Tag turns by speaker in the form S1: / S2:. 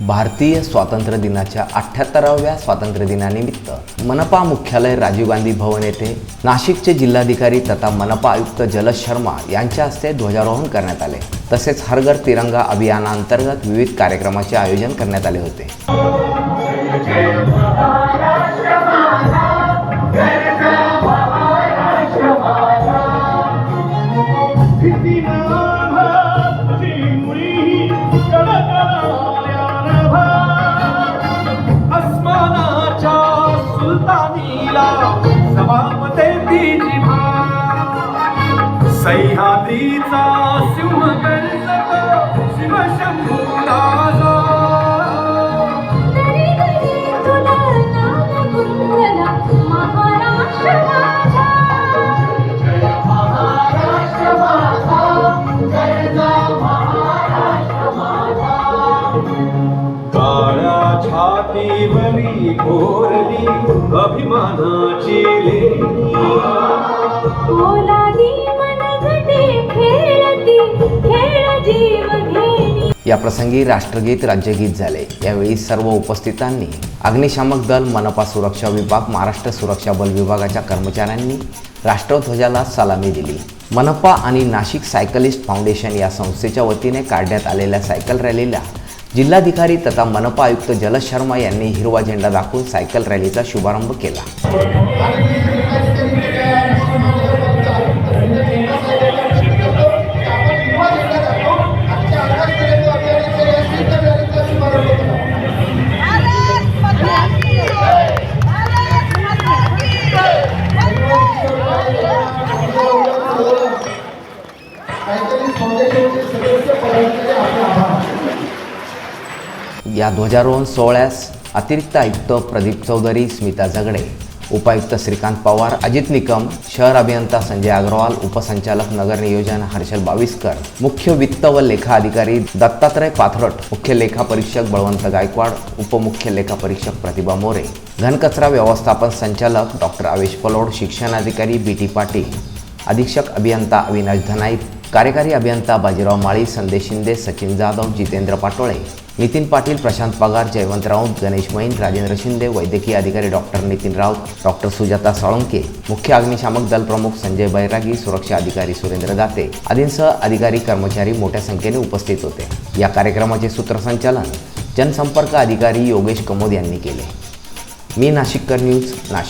S1: भारतीय स्वातंत्र्य दिनाच्या अठ्ठ्याहत्तराव्या स्वातंत्र्य दिनानिमित्त मनपा मुख्यालय राजीव गांधी भवन येथे नाशिकचे जिल्हाधिकारी तथा मनपा आयुक्त जलज शर्मा यांच्या हस्ते ध्वजारोहण करण्यात आले. तसेच हरघर तिरंगा अभियानांतर्गत विविध कार्यक्रमाचे आयोजन करण्यात आले होते.
S2: महाराष्ट्र माझा.
S3: काळ्या छातीवरी कोरली अभिमानाची लेणी.
S2: ओलादी
S1: याप्रसंगी राष्ट्रगीत राज्यगीत झाले. यावेळी सर्व उपस्थितांनी अग्निशामक दल मनपा सुरक्षा विभाग महाराष्ट्र सुरक्षा बल विभागाच्या कर्मचाऱ्यांनी राष्ट्रध्वजाला सलामी दिली. मनपा आणि नाशिक सायकलिस्ट फाउंडेशन या संस्थेच्या वतीने काढण्यात आलेल्या सायकल रॅलीला जिल्हाधिकारी तथा मनपा आयुक्त जलद शर्मा यांनी हिरवा झेंडा दाखवून सायकल रॅलीचा शुभारंभ केला. या ध्वजारोहण सोहळ्यास अतिरिक्त आयुक्त प्रदीप चौधरी स्मिता झगडे उपायुक्त श्रीकांत पवार अजित निकम शहर अभियंता संजय अग्रवाल उपसंचालक नगर नियोजन हर्षल बाविस्कर मुख्य वित्त व लेखा अधिकारी दत्तात्रय पाथरट मुख्य लेखा परीक्षक बळवंत गायकवाड उपमुख्य लेखा परीक्षक प्रतिभा मोरे घनकचरा व्यवस्थापन संचालक डॉक्टर आवेश पलोड शिक्षणाधिकारी बी टी पाटील अधीक्षक अभियंता अविनाश धनाईत कार्यकारी अभियंता बाजीराव माळी संदेश शिंदे सचिन जाधव जितेंद्र पाटोळे नितीन पाटील प्रशांत पगार जयवंत राऊत गणेश मैन राजेंद्र शिंदे वैद्यकीय अधिकारी डॉक्टर नितीन राऊत डॉक्टर सुजाता साळुंके मुख्य अग्निशामक दल प्रमुख संजय बैरागी सुरक्षा अधिकारी सुरेंद्र दाते आदींसह अधिकारी कर्मचारी मोठ्या संख्येने उपस्थित होते. या कार्यक्रमाचे सूत्रसंचालन जनसंपर्क अधिकारी योगेश कमोद यांनी केले. मी नाशिककर न्यूज नाशिक.